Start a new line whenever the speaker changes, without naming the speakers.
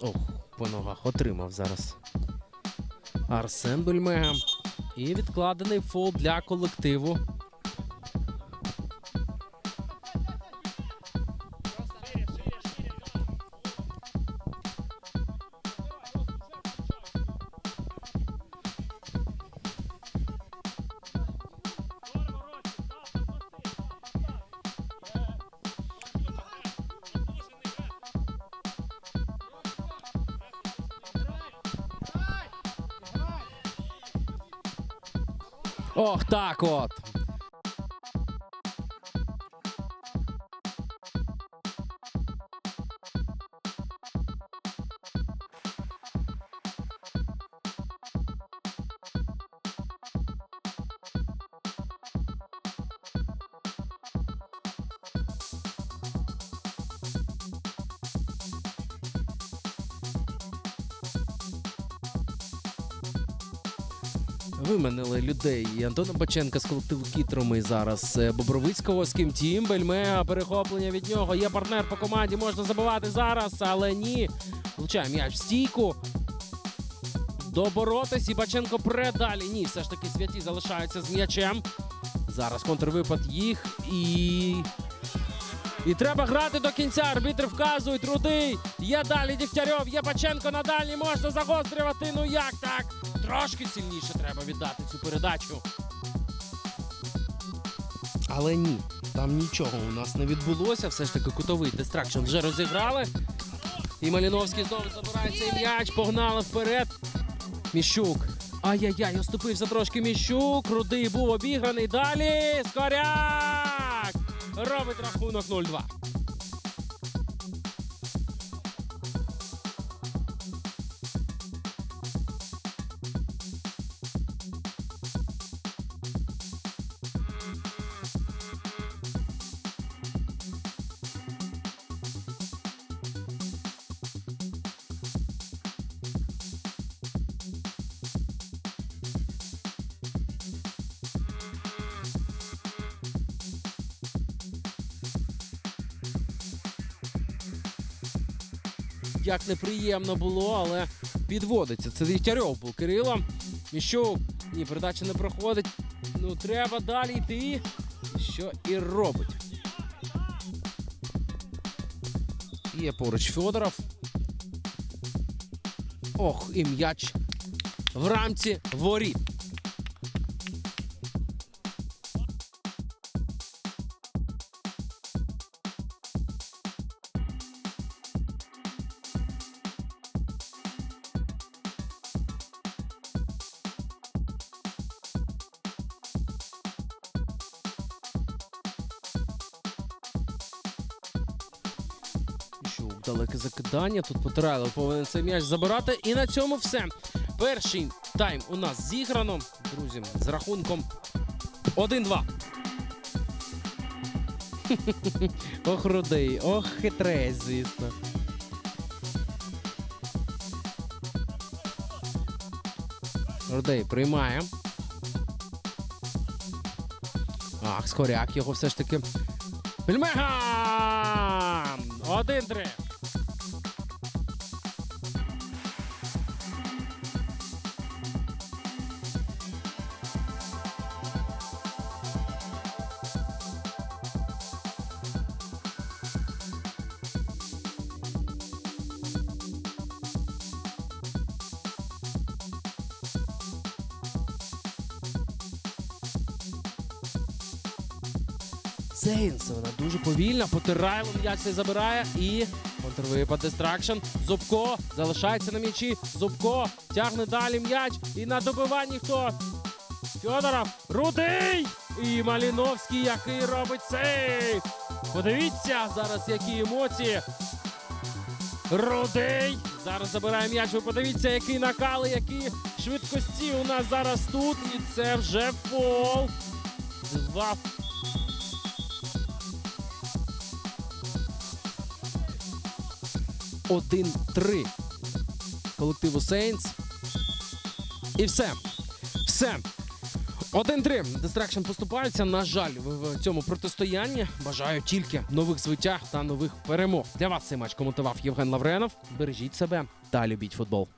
Ох, по ногах отримав зараз. Арсен Бельмега. І відкладений фол для колективу. Ох, так от. Виманили людей Антона Баченка з колективу Кітроми зараз е, Бобровицького з ким Тім Бельмега. Перехоплення від нього. Є партнер по команді, можна забивати зараз, але ні. Влучає м'яч в стійку. Доборотись і Баченко предалі. Ні, все ж таки святі залишаються з м'ячем. Зараз контрвипад їх і. І треба грати до кінця. Арбітри вказують. Рудий. Є далі Дігтярьов, є Баченко на дальній. Можна загострювати. Ну як так? Трошки сильніше треба віддати цю передачу. Але ні, там нічого у нас не відбулося. Все ж таки кутовий дистракшн вже розіграли. І Маліновський знову забирає цей м'яч. Погнали вперед. Міщук. Ай-яй-яй, оступився трошки Міщук. Рудий був обіграний. Далі. Скоряк! Робить рахунок 0-2. Як неприємно було, але підводиться. Це Дігтярьов був Кирило. Міщук. Ні, передача не проходить. Ну, треба далі йти. Що і робить. Є поруч Федоров. Ох, і м'яч в рамці воріт. Далеке закидання. Тут Потирайло повинен цей м'яч забирати. І на цьому все. Перший тайм у нас зіграно. Друзі, з рахунком 1-2. Ох, рудий, ох, хитрець, звісно. Рудей приймає. Ах, Скоряк його все ж таки. Бельмега! Один-три. Сейнс, вона дуже повільна. Потирайло м'яч цей забирає і контрвипад дистракшн. Зубко залишається на м'ячі. Зубко тягне далі м'яч. І на добиванні хто? Федоров. Рудий! І Маліновський, який робить сейф. Подивіться зараз, які емоції. Рудий. Зараз забирає м'яч. Ви подивіться, який накали, які швидкості у нас зараз тут. І це вже фол. Два Один-три колективу Сейнс. І все. Все. 1-3. Дистракшн поступаються. На жаль, в цьому протистоянні бажаю тільки нових звитяг та нових перемог. Для вас цей матч коментував Євген Лавренов. Бережіть себе та любіть футбол.